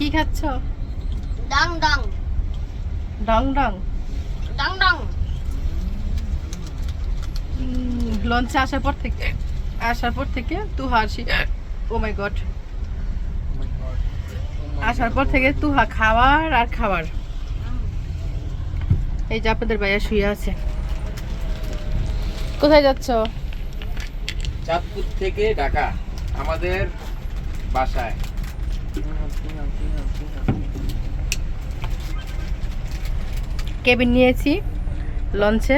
কি খাচ্ছ? ডাং ডাং। ডং ডং? ডাং ডাং। লঞ্চে আসার পর থেকে আসার পর থেকে তুহা আসি। ও মাই গড আসার পর থেকে তুহা খাবার আর খাবার এই যে আপনাদের ভাইয়া শুয়ে আছে। কোথায় যাচ্ছ? চাঁদপুর থেকে ঢাকা আমাদের বাসায়। কেবিন নিয়েছি লঞ্চে।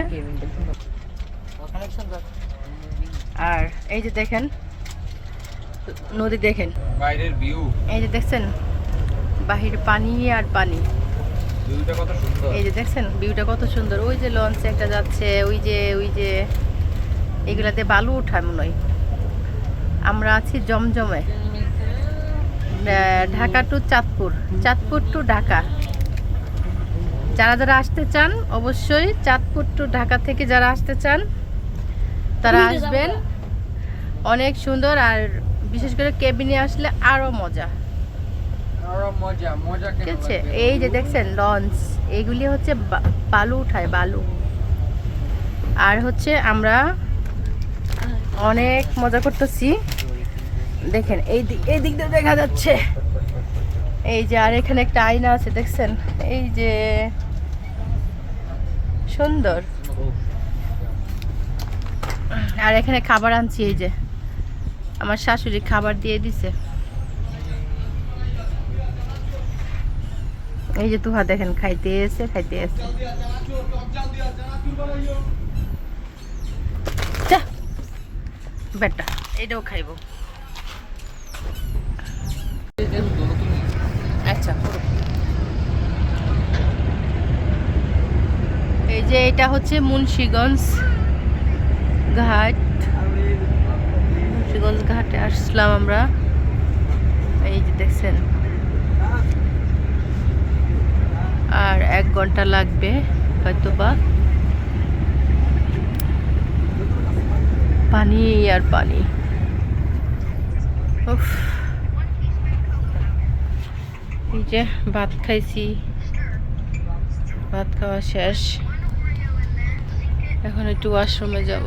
আর এই যে দেখেন নদী দেখেন। বাইরের ভিউ এই যে দেখছেন বাহির পানি আর পানি। এই যে দেখছেন ভিউটা কত সুন্দর। ওই যে লঞ্চে একটা যাচ্ছে ওই যে ওই যে এগুলাতে বালু ওঠায় মনে হয়। আমরা আছি জমজমে। ঢাকা টু চাঁদপুর। চাঁদপুর টু ঢাকা। যারা যারা আসতে চান অবশ্যই চাঁদপুর টু ঢাকা থেকে যারা আসতে চান তারা আসবেন। অনেক সুন্দর আর বিশেষ করে কেবিনে আসলে আরও মজা। আরও মজা মজা ঠিক আছে? এই যে দেখছেন লঞ্চ। এইগুলি হচ্ছে বা- বালু উঠায় বালু। আর হচ্ছে আমরা অনেক মজা করতেছি। দেখেন, এই দিক এই দিক দিয়ে দেখা যাচ্ছে। এই যে, আর এখানে একটা আয়না আছে, দেখছেন? এই যে, সুন্দর। আর এখানে খাবার আনছি, এই যে। আমার শাশুড়ি খাবার দিয়ে দিছে। এই যে, তুহা দেখেন, খাইতে এসে খাইতে এসে। বেটা, এটাও খাইব আচ্ছা পুরো। যে এটা হচ্ছে মুন্সিগঞ্জ ঘাট। মুন্সিগঞ্জ ঘাটে আসলাম আমরা। এই যে দেখছেন। আর এক ঘণ্টা লাগবে হয়তো বা পানি আর পানি। এই যে ভাত খাইছি। ভাত খাওয়া শেষ। এখন একটু ওয়াশরুমে যাব।